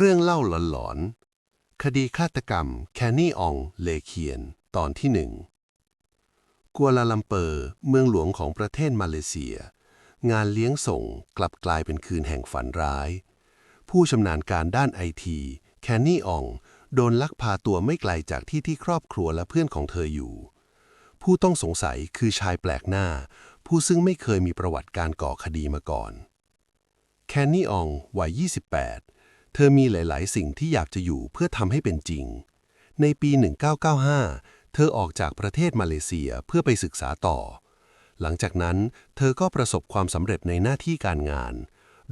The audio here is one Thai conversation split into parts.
เรื่องเล่าหลอนๆ คดีฆาตกรรม แคนนี่ออง เลเคียน ตอนที่หนึ่ง กัวลาลัมเปอร์ เมืองหลวงของประเทศมาเลเซีย งานเลี้ยงส่งกลับกลายเป็นคืนแห่งฝันร้าย ผู้ชำนาญการด้านไอที แคนนี่ออง โดนลักพาตัวไม่ไกลจากที่ที่ครอบครัวและเพื่อนของเธออยู่ ผู้ต้องสงสัยคือชายแปลกหน้า ผู้ซึ่งไม่เคยมีประวัติการก่อคดีมาก่อน แคนนี่ออง วัย 28 เธอมีหลาย ๆ สิ่งที่อยากจะอยู่เพื่อทำให้เป็นจริง ในปี 1995 เธอออกจากประเทศมาเลเซียเพื่อไปศึกษาต่อ หลังจากนั้นเธอก็ประสบความสำเร็จในหน้าที่การงาน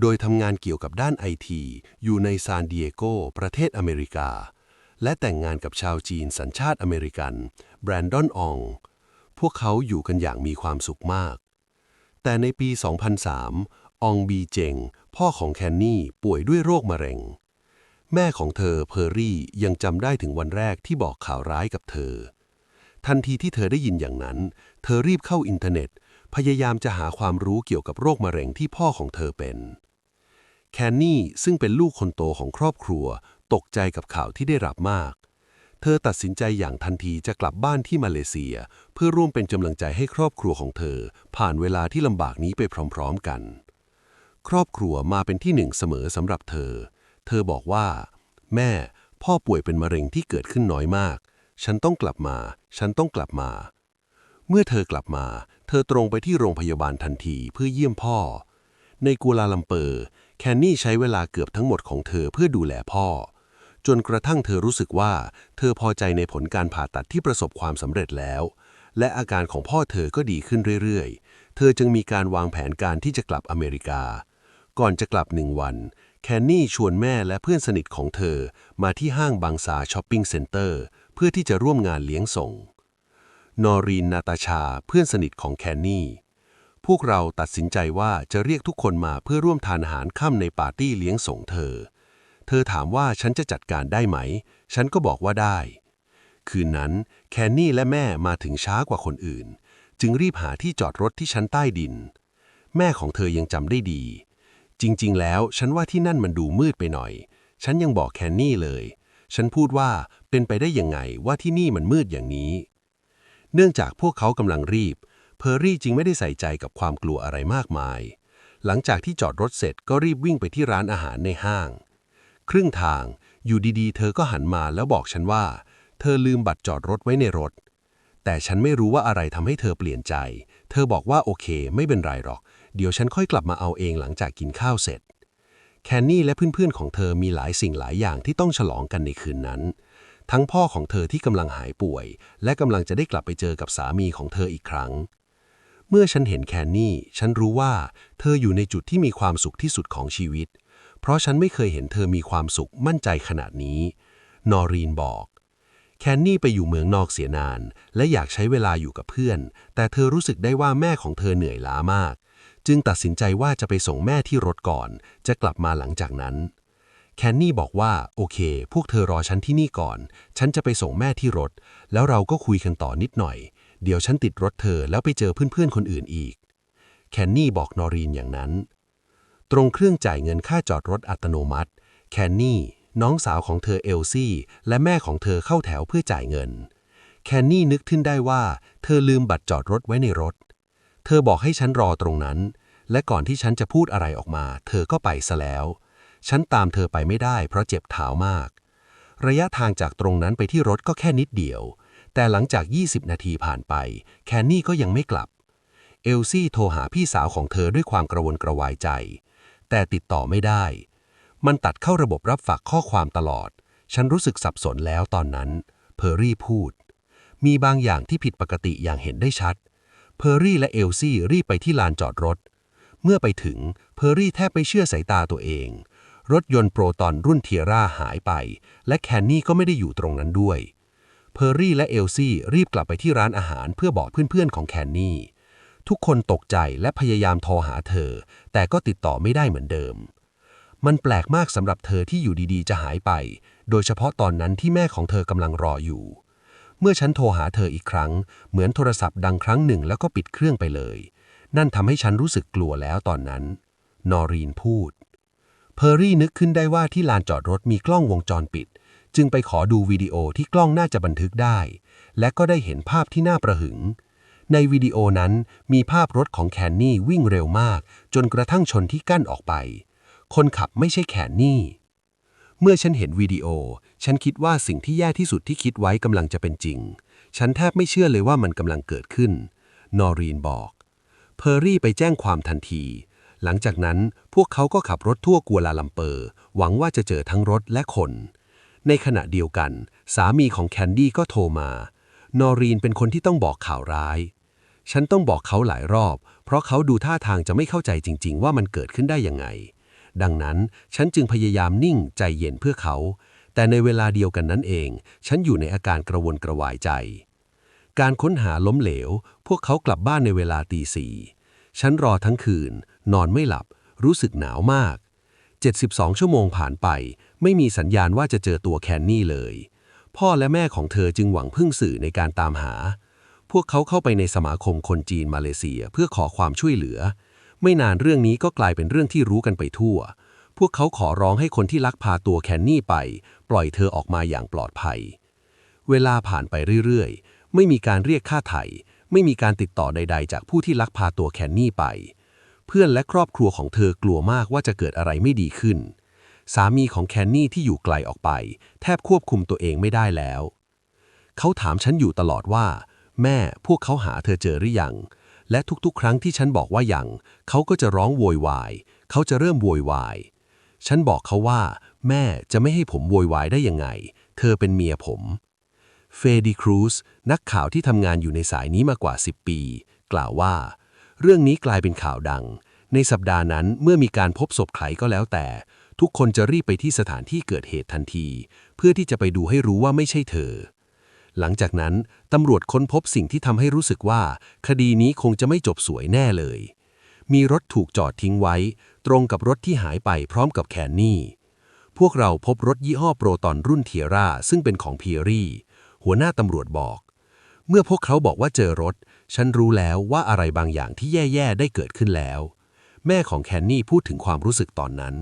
โดยทำงานเกี่ยวกับด้านไอทีอยู่ในซานดิเอโกประเทศอเมริกา และแต่งงานกับชาวจีนสัญชาติอเมริกันแบรนดอนออง พวกเขาอยู่กันอย่างมีความสุขมาก แต่ในปี 2003 อองบีเจงพ่อของแคนนี่ป่วยด้วยโรคมะเร็ง แม่ของเธอเพอร์รี่ยังจำได้ถึงวันแรกที่บอกข่าวร้ายกับเธอ ทันทีที่เธอได้ยินอย่างนั้น เธอรีบเข้าอินเทอร์เน็ต พยายามจะหาความรู้เกี่ยวกับโรคมะเร็งที่พ่อของเธอเป็น แคนนี่ซึ่งเป็นลูกคนโตของครอบครัว ตกใจกับข่าวที่ได้รับมาก เธอตัดสินใจอย่างทันทีจะกลับบ้านที่มาเลเซีย เพื่อร่วมเป็นกำลังใจให้ครอบครัวของเธอ ผ่านเวลาที่ลำบากนี้ไปพร้อม ๆกัน ครอบครัวมาเป็นที่หนึ่งเสมอสำหรับเธอ เธอบอกว่า แม่ พ่อป่วยเป็นมะเร็งที่เกิดขึ้นน้อยมาก ฉันต้องกลับมา ฉันต้องกลับมา เมื่อเธอกลับมา เธอตรงไปที่โรงพยาบาลทันทีเพื่อเยี่ยมพ่อ ในกัวลาลัมเปอร์ แคนนี่ใช้เวลาเกือบทั้งหมดของเธอเพื่อดูแลพ่อ จนกระทั่งเธอรู้สึกว่า เธอพอใจในผลการผ่าตัดที่ประสบความสำเร็จแล้ว และอาการของพ่อเธอก็ดีขึ้นเรื่อยๆ เธอจึงมีการวางแผนการที่จะกลับอเมริกา ก่อนจะกลับหนึ่งวัน แคนนี่ชวนแม่และเพื่อนสนิทของเธอมาที่ห้างบางซาช้อปปิ้งเซ็นเตอร์เพื่อที่จะร่วมงานเลี้ยงส่ง นอรีนนาตาชาเพื่อนสนิทของแคนนี่ พวกเราตัดสินใจว่าจะเรียกทุกคนมาเพื่อร่วมทานอาหารค่ำในปาร์ตี้เลี้ยงส่งเธอ เธอถามว่าฉันจะจัดการได้ไหม ฉันก็บอกว่าได้ คืนนั้นแคนนี่และแม่มาถึงช้ากว่าคนอื่น จึงรีบหาที่จอดรถที่ชั้นใต้ดิน แม่ของเธอยังจำได้ดี จริงๆ แล้วฉันว่าที่นั่นมันดูมืดไปหน่อย ฉันยังบอกแคนนี่เลย ฉันพูดว่าเป็นไปได้ยังไงว่าที่นี่มันมืดอย่างนี้ เนื่องจากพวกเขากำลังรีบ เพอร์รี่จึงไม่ได้ใส่ใจกับความกลัวอะไรมากมาย หลังจากที่จอดรถเสร็จก็รีบวิ่งไปที่ร้านอาหารในห้าง ครึ่งทางอยู่ดีๆ เธอก็หันมาแล้วบอกฉันว่า เธอลืมบัตรจอดรถไว้ในรถ แต่ฉันไม่รู้ว่าอะไรทำให้เธอเปลี่ยนใจ เธอบอกว่าโอเค ไม่เป็นไรหรอก เดี๋ยวฉันค่อยกลับมาเอาเองหลังจากกินข้าวเสร็จ แคนนี่และเพื่อนๆของเธอมีหลายสิ่งหลายอย่างที่ต้องฉลองกันในคืนนั้น ทั้งพ่อของเธอที่กำลังหายป่วย และกำลังจะได้กลับไปเจอกับสามีของเธออีกครั้ง เมื่อฉันเห็นแคนนี่ ฉันรู้ว่าเธออยู่ในจุดที่มีความสุขที่สุดของชีวิต เพราะฉันไม่เคยเห็นเธอมีความสุขมั่นใจขนาดนี้ นอรีนบอก แคนนี่ไปอยู่เมืองนอกเสียนาน และอยากใช้เวลาอยู่กับเพื่อน แต่เธอรู้สึกได้ว่าแม่ของเธอเหนื่อยล้ามาก จึงตัดสินใจว่าจะไปส่งแม่ที่รถก่อน จะกลับมาหลังจากนั้น แคนนี่บอกว่าโอเค พวกเธอรอฉันที่นี่ก่อน ฉันจะไปส่งแม่ที่รถ แล้วเราก็คุยกันต่อนิดหน่อย เดี๋ยวฉันติดรถเธอแล้วไปเจอเพื่อนๆคนอื่นอีก แคนนี่บอกนอรีนอย่างนั้น ตรงเครื่องจ่ายเงินค่าจอดรถอัตโนมัติ แคนนี่ น้องสาวของเธอเอลซี่ และแม่ของเธอเข้าแถวเพื่อจ่ายเงิน แคนนี่นึกขึ้นได้ว่า เธอลืมบัตรจอดรถไว้ในรถ เธอบอกให้ฉันรอตรงนั้น และก่อนที่ฉันจะพูดอะไรออกมา เธอก็ไปซะแล้ว ฉันตามเธอไปไม่ได้เพราะเจ็บเท้ามาก ระยะทางจากตรงนั้นไปที่รถก็แค่นิดเดียว แต่หลังจาก 20 นาทีผ่านไป แคนนี่ก็ยังไม่กลับ เอลซี่โทรหาพี่สาวของเธอด้วยความกระวนกระวายใจ แต่ติดต่อไม่ได้ มันตัดเข้าระบบรับฝากข้อความตลอด ฉันรู้สึกสับสนแล้วตอนนั้น เพอร์รี่พูด มีบางอย่างที่ผิดปกติอย่างเห็นได้ชัด เพอร์รี่และเอลซี่รีบไปที่ลานจอดรถ เมื่อไปถึง เพอร์รี่แทบไม่เชื่อสายตาตัวเอง รถยนต์โปรตอนรุ่นเทียร่าหายไป และแคนนี่ก็ไม่ได้อยู่ตรงนั้นด้วย เพอร์รี่และเอลซี่รีบกลับไปที่ร้านอาหารเพื่อบอกเพื่อนๆของแคนนี่ ทุกคนตกใจและพยายามโทรหาเธอ แต่ก็ติดต่อไม่ได้เหมือนเดิม มันแปลกมากสำหรับเธอที่อยู่ดีๆ จะหายไป โดยเฉพาะตอนนั้นที่แม่ของเธอกำลังรออยู่ เมื่อฉันโทรหาเธออีกครั้ง เหมือนโทรศัพท์ดังครั้งหนึ่งแล้วก็ปิดเครื่องไปเลย นั่นทำให้ฉันรู้สึกกลัวแล้วตอนนั้น นอรีนพูด เพอร์รี่นึกขึ้นได้ว่าที่ลานจอดรถมีกล้องวงจรปิด จึงไปขอดูวิดีโอที่กล้องน่าจะบันทึกได้ และก็ได้เห็นภาพที่น่าประหึงในวิดีโอนั้นมีภาพรถของแคนนี่วิ่งเร็วมาก จนกระทั่งชนที่กั้นออกไป คนขับไม่ใช่แคนนี่ เมื่อฉันเห็นวิดีโอ ฉันคิดว่าสิ่งที่แย่ที่สุดที่คิดไว้กำลังจะเป็นจริง ฉันแทบไม่เชื่อเลยว่ามันกำลังเกิดขึ้น นอรีนบอก เพอร์รี่ไปแจ้งความทันที หลังจากนั้นพวกเขาก็ขับรถทั่วกัวลาลัมเปอร์ หวังว่าจะเจอทั้งรถและคน ในขณะเดียวกัน สามีของแคนดี้ก็โทรมา นอรีนเป็นคนที่ต้องบอกข่าวร้าย ฉันต้องบอกเขาหลายรอบ เพราะเขาดูท่าทางจะไม่เข้าใจจริง ๆ ว่ามันเกิดขึ้นได้ยังไง ดังนั้นฉันจึงพยายามนิ่งใจเย็นเพื่อเขา แต่ในเวลาเดียวกันนั้นเอง ฉันอยู่ในอาการกระวนกระวายใจ การค้นหาล้มเหลว พวกเขากลับบ้านในเวลาตีสี่ฉันรอทั้งคืน นอนไม่หลับ รู้สึกหนาวมาก 72 ชั่วโมงผ่านไป ไม่มีสัญญาณว่าจะเจอตัวแคนนี่เลย พ่อและแม่ของเธอจึงหวังพึ่งสื่อในการตามหา พวกเขาเข้าไปในสมาคมคนจีนมาเลเซียเพื่อขอความช่วยเหลือ ไม่นานเรื่องนี้ก็กลายเป็นเรื่องที่รู้กันไปทั่ว พวกเขาขอร้องให้คนที่ลักพาตัวแคนนี่ไป ปล่อยเธอออกมาอย่างปลอดภัย เวลาผ่านไปเรื่อยๆ ไม่มีการเรียกค่าไถ่ไม่มีการติดต่อใด ๆ จากผู้ที่ลักพาตัวแคนนี่ไป เพื่อนและครอบครัวของเธอกลัวมากว่าจะเกิดอะไรไม่ดีขึ้น สามีของแคนนี่ที่อยู่ไกลออกไป แทบควบคุมตัวเองไม่ได้แล้ว เขาถามฉันอยู่ตลอดว่า แม่พวกเขาหาเธอเจอหรือยัง และทุกๆ ครั้งที่ฉันบอกว่าอยังเขาก็จะร้องโวยวาย เขาจะเริ่มโวยวาย ฉันบอกเขาว่า แม่จะไม่ให้ผมโวยวายได้ยังไง เธอเป็นเมียผม เฟดีครูซนักข่าวที่ทำงานอยู่ในสายนี้มากว่า 10 ปี กล่าวว่า เรื่องนี้กลายเป็นข่าวดัง ในสัปดาห์นั้นเมื่อมีการพบศพใครก็แล้วแต่ ทุกคนจะรีบไปที่สถานที่เกิดเหตุทันที เพื่อที่จะไปดูให้รู้ว่าไม่ใช่เธอ หลังจากนั้นตำรวจค้นพบสิ่งที่ทำให้รู้สึกว่า คดีนี้คงจะไม่จบสวยแน่เลย มีรถถูกจอดทิ้งไว้ ตรงกับรถที่หายไปพร้อมกับแคนนี่ พวกเราพบรถยี่ห้อโปรตอนรุ่นเทียร่าซึ่งเป็นของเพียรี่ หัวหน้าตำรวจบอก เมื่อพวกเขาบอกว่าเจอรถ ฉันรู้แล้วว่าอะไรบางอย่างที่แย่ๆได้เกิดขึ้นแล้ว แม่ของแคนนี่พูดถึงความรู้สึกตอนนั้น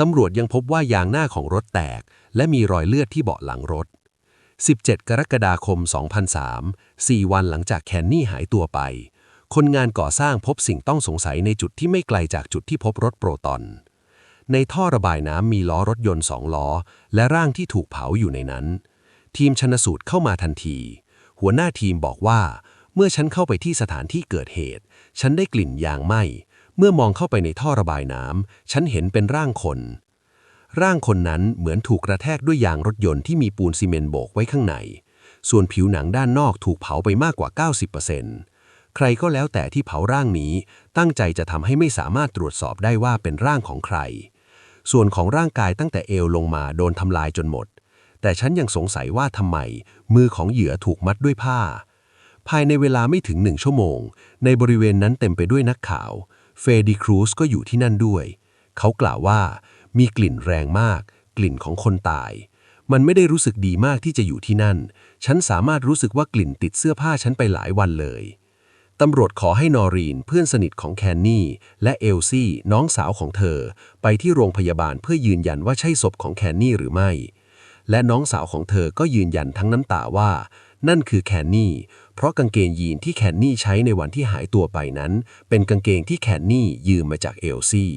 ตำรวจยังพบว่ายางหน้าของรถแตก และมีรอยเลือดที่เบาะหลังรถ 17 กรกฎาคม 2003 4 วันหลังจากแคนนี่หายตัวไป คนงานก่อสร้างพบสิ่งต้องสงสัยในจุดที่ไม่ไกลจากจุดที่พบรถโปรตอน ในท่อระบายน้ำมีล้อรถยนต์สองล้อ และร่างที่ถูกเผาอยู่ในนั้น ทีมชนสูตรเข้ามาทันที หัวหน้าทีมบอกว่า เมื่อฉันเข้าไปที่สถานที่เกิดเหตุ ฉันได้กลิ่นยางไหม้เมื่อมองเข้าไปในท่อระบายน้ำฉันเห็นเป็นร่างคน ร่างคนนั้นเหมือนถูกกระแทกด้วยยางรถยนต์ที่มีปูนซีเมนต์โบกไว้ข้างใน ส่วนผิวหนังด้านนอกถูกเผาไปมากกว่า 90%ใครก็แล้วแต่ที่เผาร่างนี้ ตั้งใจจะทำให้ไม่สามารถตรวจสอบได้ว่าเป็นร่างของใคร ส่วนของร่างกายตั้งแต่เอวลงมาโดนทำลายจนหมด แต่ฉันยังสงสัยว่าทำไม มือของเหยื่อถูกมัดด้วยผ้า ภายในเวลาไม่ถึงหนึ่งชั่วโมง ในบริเวณนั้นเต็มไปด้วยนักข่าว เฟดีครูซก็อยู่ที่นั่นด้วย เขากล่าวว่า มีกลิ่นแรงมาก กลิ่นของคนตาย มันไม่ได้รู้สึกดีมากที่จะอยู่ที่นั่น ฉันสามารถรู้สึกว่ากลิ่นติดเสื้อผ้าฉันไปหลายวันเลยตำรวจขอให้นอรีนเพื่อนสนิทของแคนนี่ และเอลซี่น้องสาวของเธอ ไปที่โรงพยาบาลเพื่อยืนยันว่าใช่ศพของแคนนี่หรือไม่ และน้องสาวของเธอก็ยืนยันทั้งน้ำตาว่า นั่นคือแคนนี่ เพราะกางเกงยีนที่แคนนี่ใช้ในวันที่หายตัวไปนั้น เป็นกางเกงที่แคนนี่ยืมมาจากเอลซี่